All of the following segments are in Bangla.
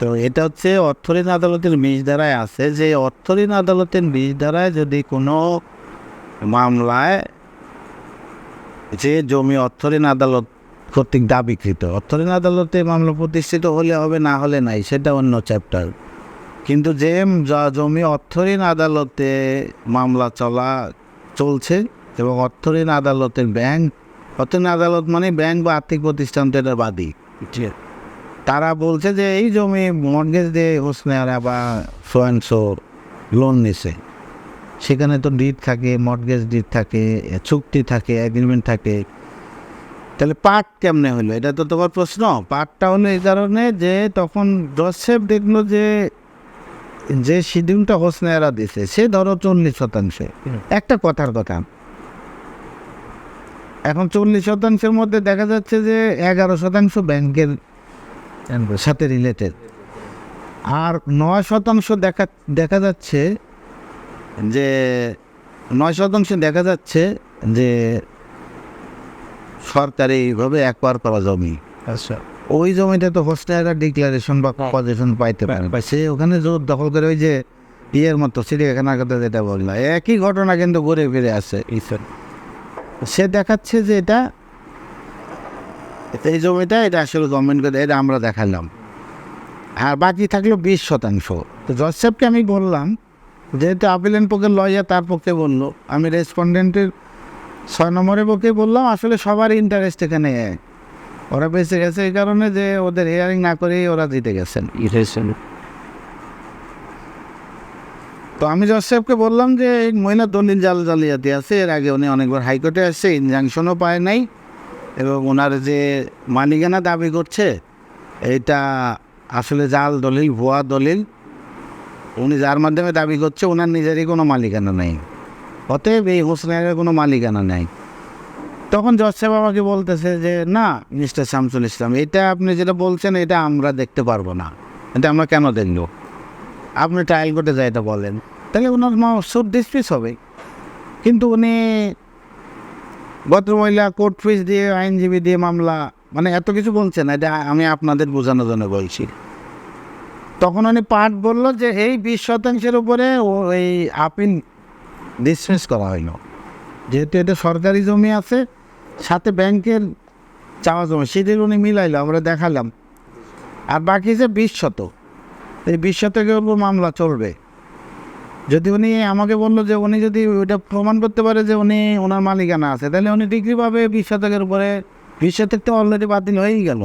তো এটা হচ্ছে অর্থঋণ আদালতের বিষ ধারায় আছে। যে অর্থঋণ আদালতের বিষ ধারায় যদি কোনো মামলায় যে জমি অর্থঋণ আদালত কর্তৃক দাবিকৃত অর্থঋণ আদালতে মামলা প্রতিষ্ঠিত হলে হবে, না হলে নাই, সেটা অন্য চ্যাপ্টার কিন্তু যে জমি অর্থঋণ আদালতে মামলা চলা চলছে এবং অর্থঋণ আদালতের ব্যাংক অর্থঋণ আদালত মানে ব্যাংক বা আর্থিক প্রতিষ্ঠান তো এটার বাদী তারা বলছে যে এই জমি মর্গেজ দিয়ে হোসনেরা বা সোয়ানসো লোন নিছে। সেখানে তো ডিট থাকে মর্গেজ ডিট থাকে, চুক্তি থাকে এগ্রিমেন্ট থাকে। তাহলে পার্ট কেমনে হলো এটা তো তোমার প্রশ্ন। পার্টটা হলো এই কারণে যে তখন জোসেফ দেখল যে যে শিডিউলটা হোসনেরা দিছে, সে ধরো চল্লিশ শতাংশে। একটা কথার কথা। এখন চল্লিশ শতাংশের মধ্যে দেখা যাচ্ছে যে এগারো শতাংশ ব্যাংকের সাথে রিলেটেড আর নয় শতাংশ দেখা দেখা যাচ্ছে যে নয় শতাংশ দেখা যাচ্ছে যে সরকারিভাবে একবার করা জমি। আচ্ছা। ওই জমিটা তো হোস্টেলার ডিক্লারেশন বা পজিশন পাইতে পারে বা সে ওখানে জোর দখল করে ওই যে ইয়ের মতো চিড়িয়াখানার কথা যেটা বললাম একই ঘটনা কিন্তু ঘুরে ফিরে আসে। সে দেখাচ্ছে যে এটা এই জমিটা এটা আসলে গভর্নমেন্ট করে এটা আমরা দেখালাম। আর বাকি থাকল বিশ শতাংশ। তো জজ সাহেবকে আমি বললাম যেহেতু আপিলেন পক্ষে লয়ার তার পক্ষে বলল। আমি রেসপন্ডেন্টের ছয় নম্বরের পক্ষে বললাম আসলে সবার ইন্টারেস্ট এখানে এক। ওরা বেঁচে গেছে এই কারণে যে ওদের হিয়ারিং না করেই ওরা জিতে গেছেন। তো আমি জজ সাহেবকে বললাম যে এই মহিলা দলিল জাল জালিয়াতি আছে এর আগে উনি অনেকবার হাইকোর্টে আসছে ইনজাংশনও পায় নাই। এবং ওনার যে মালিকানা দাবি করছে এটা আসলে জাল দলিল, ভুয়া দলিল, উনি যার মাধ্যমে দাবি করছে, ওনার নিজেরই কোনো মালিকানা নেই। অতএব এই হোসনের কোনো মালিকানা নেই। তখন জজ সাহেব আমাকে বলতেছে যে, না, মিস্টার শামসুল ইসলাম, এটা আপনি যেটা বলছেন, এটা আমরা দেখতে পারব না। এটা আমরা কেন দেখব? আপনি ট্রায়াল করতে যাই এটা বলেন। তাহলে ওনার সুদ ডিসপিস হবে। কিন্তু উনি ভদ্রমহিলা, কোর্ট ফিস দিয়ে, আইনজীবী দিয়ে মামলা মানে এত কিছু বলছে না, এটা আমি আপনাদের বোঝানোর জন্য বলছি। তখন উনি পাঠ বলল যে, এই বিশ শতাংশের উপরে ও, এই আপিল ডিসমিস করা হইল। যেহেতু এটা সরকারি জমি আছে, সাথে ব্যাংকের চাওয়া জমি সেটির উনি মিলাইলো, আমরা দেখালাম। আর বাকি যে বিশ শত এই বিশ শতকের উপর মামলা চলবে। যদি উনি আমাকে বলল যে উনি যদি ওইটা প্রমাণ করতে পারে যে উনি ওনার মালিকানা আছে তাহলে উনি ডিগ্রি পাবে বিশ শতকের উপরে বিশ শতক তো অলরেডি বাতিল হয়েই গেল।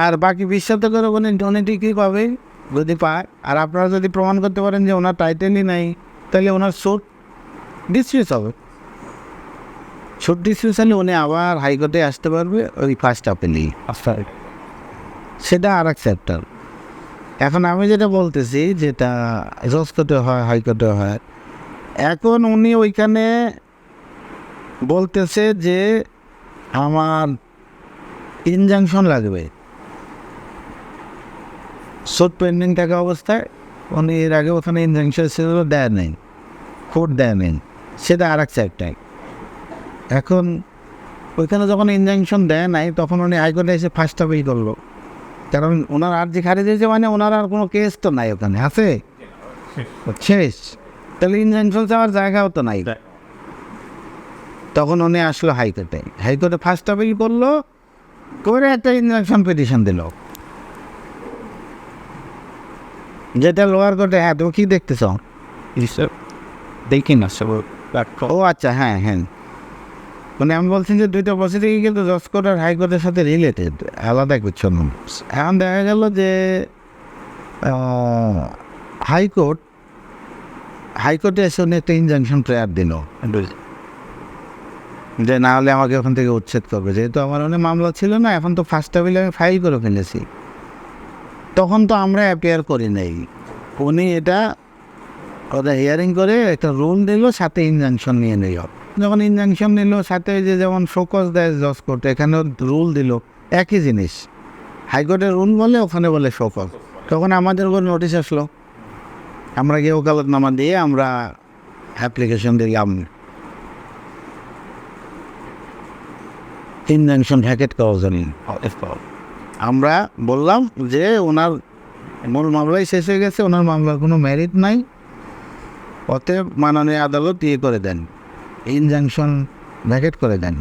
আর বাকি বিশ শতকের উনি উনি ডিগ্রি পাবে যদি পায়। আর আপনারা যদি প্রমাণ করতে পারেন যে ওনার টাইটেলই নাই তাহলে ওনার সুট ডিসমিস হবে। সুট ডিসমিস হলে উনি আবার হাইকোর্টে আসতে পারবে ওই ফার্স্ট আপিলেই সেটা আর এক চ্যাপ্টার এখন আমি যেটা বলতেছি, যেটা জজ কোর্টে হয়, হাইকোর্টে হয়, এখন উনি ওইখানে বলতেছে যে আমার ইনজাংশন লাগবে। সুট পেন্ডিং থাকা অবস্থায়, উনি এর আগে ওখানে ইনজাংশন ছিল দেয় নেই কোর্ট দেয় নেই, সেটা আর এক চ্যাপ্টার এখন ওইখানে যখন ইনজাংশন দেয় নাই, তখন উনি হাইকোর্টে এসে ফার্স্ট আপিল করল। কারণ ওনার আর্জি খারিজ হয়েছে মানে ওনার আর কোনো কেস তো নাই ওখানে আছে? শেষ। তাহলে ইনজেকশন যাওয়ার জায়গাও তো নাই। তখন উনি আসলো হাইকোর্টে। হাইকোর্টে ফার্স্ট আপিল করল করে একটা ইনজেকশন পিটিশন দিল। যেটা লোয়ার কোর্টে হ্যাঁ তুমি কি দেখতেছ? দেখি না সব ও আচ্ছা হ্যাঁ হ্যাঁ। মানে আমি বলছি যে দুইটা প্রসিডিং কিন্তু জজ কোর্ট আর হাইকোর্টের সাথে রিলেটেড আলাদা কিছু এখন দেখা গেল যে হাইকোর্ট হাইকোর্টে এসে উনি একটা ইনজাংশন প্রেয়ার দিল। যে না হলে আমাকে ওখান থেকে উচ্ছেদ করবে। যেহেতু আমার অনেক মামলা ছিল না, এখন তো ফার্স্ট আপিল আমি ফাইল করে ফেলেছি। তখন তো আমরা অ্যাপিয়ার করি নাই। উনি এটা, ওদের হিয়ারিং করে একটা রুল দিল, সাথে ইনজাংশন নিয়ে নিল। যখন ইনজাংশন নিল, সাথে যে যেমন শোকজ দেয়, জজ কোর্ট এখানেও রুল দিল, একই জিনিস। হাইকোর্টের রুল বলে, ওখানে বলে শোকজ তখন আমাদের উপর নোটিশ আসলো। আমরা গিয়ে ওকালতনামা দিয়ে আমরা অ্যাপ্লিকেশন দিলাম ইনজাংশন হ্যাকেট করার জন্য আমরা বললাম যে ওনার মূল মামলাই শেষ হয়ে গেছে, ওনার মামলার কোনো মেরিট নাই। অতএব মাননীয় আদালত ইয়ে করে দেন। ইনজাংশন ভ্যাকেট করে দেন।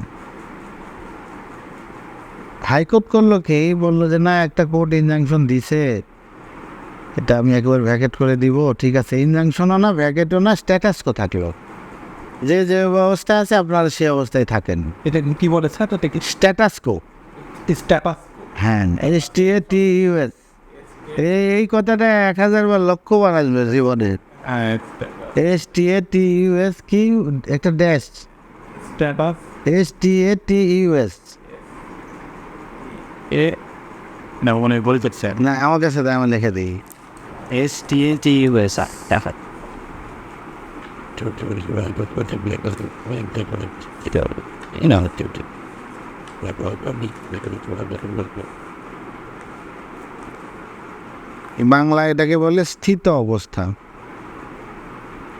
হাইকোর্ট করল কি? বলল যে না একটা কোর্ট ইনজাংশন দিছে। এটা আমি একবার ভ্যাকেট করে দিব। ঠিক আছে ইনজাংশনও না ভ্যাকেটও না স্ট্যাটাসকো থাকল। যে যে অবস্থা আছে আপনারা সে অবস্থায় থাকেন। এটা কি বলে স্যার স্ট্যাটাসকো স্ট্যাটাস। হ্যাঁ S T A T US এই কথাটা এক হাজার বার লক্ষ্য বানাবে জীবনে। S T A T US কি একটা dash status S T A T US এ না মানে বলতে স্যার না আমার কাছে তাই আমি লিখে দিই। S T A T U S আর দেখা বাংলা এটাকে বলে স্থিত অবস্থা।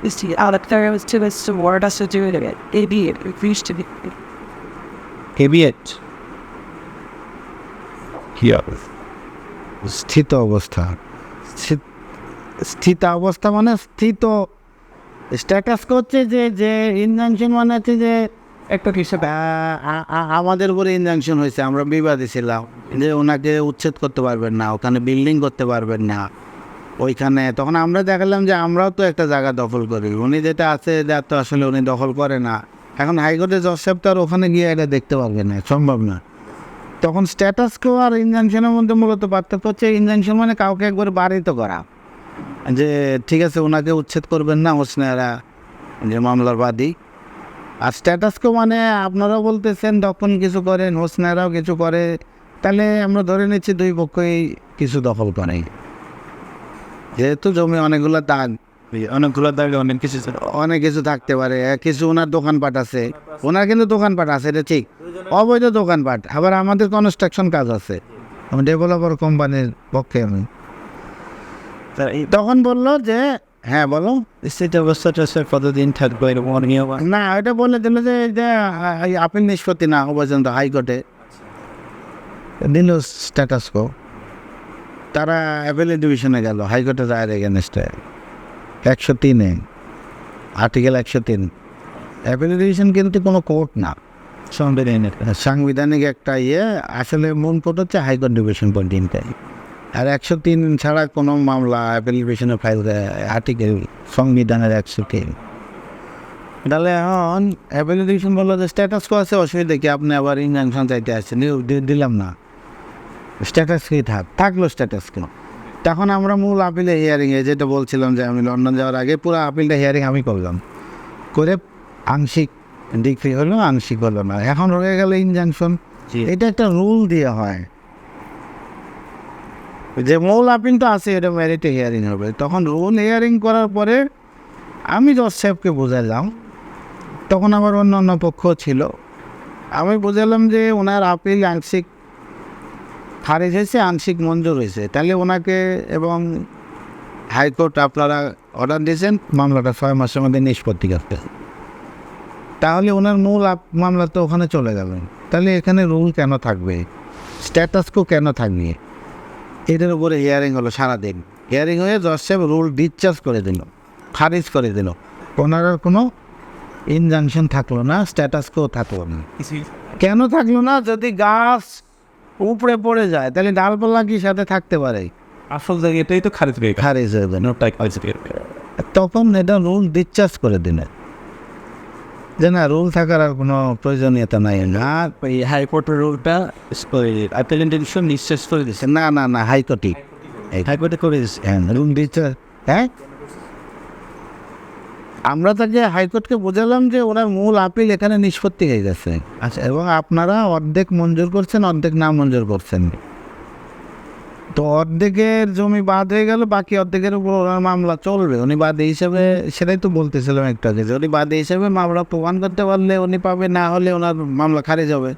Was to this word us to do it. It refused to be. কেবিয়েট স্থিত অবস্থা স্থি- স্থিত অবস্থা মানে স্থিত স্ট্যাটাস করছে যে যে ইনজাংশন মানে হচ্ছে যে একটা হিসেবে আমাদের উপরে ইনজাংশন হয়েছে আমরা বিবাদী ছিলাম যে ওনাকে উচ্ছেদ করতে পারবেন না ওখানে বিল্ডিং করতে পারবেন না ওইখানে। তখন আমরা দেখালাম যে আমরাও তো একটা জায়গা দখল করি। উনি যেটা আছে এটা তো আসলে উনি দখল করে না। এখন হাইকোর্টে জজ সাহেব তো আর ওখানে গিয়ে এটা দেখতে পারবে না, সম্ভব না। তখন স্ট্যাটাস কো আর ইনজাংশনের মধ্যে মূলত পার্থক্য হচ্ছে ইনজাংশন মানে কাউকে একবার বাড়িত করা। যে ঠিক আছে ওনাকে উচ্ছেদ করবেন না হোসনেরা, যে মামলার বাদী। আর স্ট্যাটাস কো মানে আপনারাও বলতেছেন তখন কিছু করেন, হোসনেরাও কিছু করে। তাহলে আমরা ধরে নিচ্ছি দুই পক্ষই কিছু দখল করে যেহেতু জমি অনেকগুলো দাগ অনেকগুলো দাগে অনেক কিছু অনেক কিছু থাকতে পারে কিছু ওনার দোকানপাট আছে। ওনার কিন্তু দোকানপাট আছে এটা ঠিক। অবৈধ দোকানপাট আবার আমাদের কনস্ট্রাকশন কাজ আছে। আমি ডেভেলপার কোম্পানির পক্ষে আমি। তখন বলল যে হ্যাঁ বলো। স্থিত অবস্থাটা স্যার কতদিন থাকবে এরকম না এটা বলে দিল যে আপিল নিষ্পত্তি না হওয়া পর্যন্ত হাইকোর্টে। দিল স্ট্যাটাস কো তারা অ্যাপেল ডিভিশনে গেল হাইকোর্টে রায়ের এগেনস্টে একশো তিনে। আর্টিকেল একশো তিন। অ্যাপেল ডিভিশন কিন্তু কোনো কোর্ট না। সংবিধানের সাংবিধানিক একটা ইয়ে আসলে মূল কোর্ট হচ্ছে হাইকোর্ট ডিভিশন পর্যন্ত আর একশো তিন ছাড়া কোনো মামলা অ্যাপেল ডিভিশনে ফাইল আর্টিকেল সংবিধানের একশো তিন। তাহলে এখন অ্যাপেল ডিভিশন বলল যে স্ট্যাটাস কো আছে অসুবিধা কি? আপনি আবার ইনজাংশন চাইতে আসছেন। দিলাম না। স্ট্যাটাস কি থাক থাকল স্ট্যাটাস কেন তখন আমরা মূল আপিলে হিয়ারিংয়ে যেটা বলছিলাম যে আমি লন্ডন যাওয়ার আগে পুরো আপিলটা হিয়ারিং আমি করলাম। করে আংশিক ডিগ্রি হলো আংশিক হলো না। এখন রয়ে গেল ইনজাংশন এটা একটা রুল দিয়ে হয়। যে মূল আপিল তো আছে এটা মেরিটে হিয়ারিং হবে। তখন রুল হিয়ারিং করার পরে আমি জজ সাহেবকে বোঝালাম তখন আবার অন্য অন্য পক্ষ ছিল। আমি বোঝালাম যে ওনার আপিল আংশিক খারিজ হয়েছে আংশিক মঞ্জুর হয়েছে। তাহলে ওনাকে এবং হাইকোর্ট আপনারা অর্ডার দিয়েছেন মামলাটা ছয় মাসের মধ্যে নিষ্পত্তি করতে। তাহলে ওনার মূল আপ- মামলা তো ওখানে চলে যাবে তাহলে এখানে রুল কেন থাকবে? স্ট্যাটাসকো কেন থাকবে? এদের উপরে হিয়ারিং হলো সারাদিন। হিয়ারিং হয়ে জজ সাহেব রুল ডিসচার্জ করে দিল খারিজ করে দিল। ওনার আর কোনো ইনজাংশন থাকল না স্ট্যাটাসকো থাকল না। কেন থাকল না? যদি গাছ উপরে পড়ে যায় তাহলে ডালপালা কি সাথে থাকতে পারে? আসল জায়গা এটাই তো খারিজ হয়ে খারিজ হয়ে যাবে নোটাই খারিজ হয়ে তখন এটা রুল ডিসচার্জ করে দিলে। যে না রুল থাকার আর কোনো প্রয়োজনীয়তা নাই। আর এই হাইকোর্টের রুলটা নিঃশেষ করে দিচ্ছে না না না হাইকোর্টই হাইকোর্টে করে দিচ্ছে হ্যাঁ রুল ডিসচার্জ হ্যাঁ? আমরা তাকে হাইকোর্টকে বোঝালাম যে ওনার মূল আপিল এখানে নিষ্পত্তি হয়ে গেছে। আচ্ছা এবং আপনারা অর্ধেক মঞ্জুর করছেন, অর্ধেক না মঞ্জুর করছেন। তো অর্ধেকের জমি বাদ হয়ে গেল, বাকি অর্ধেকের উপর ওনার মামলা চলবে। উনি বাদী হিসেবে, সেটাই তো বলতেছিলাম একটু যে উনি বাদী হিসেবে মামলা প্রমাণ করতে পারলে উনি পাবে, না হলে ওনার মামলা খারিজ হবে।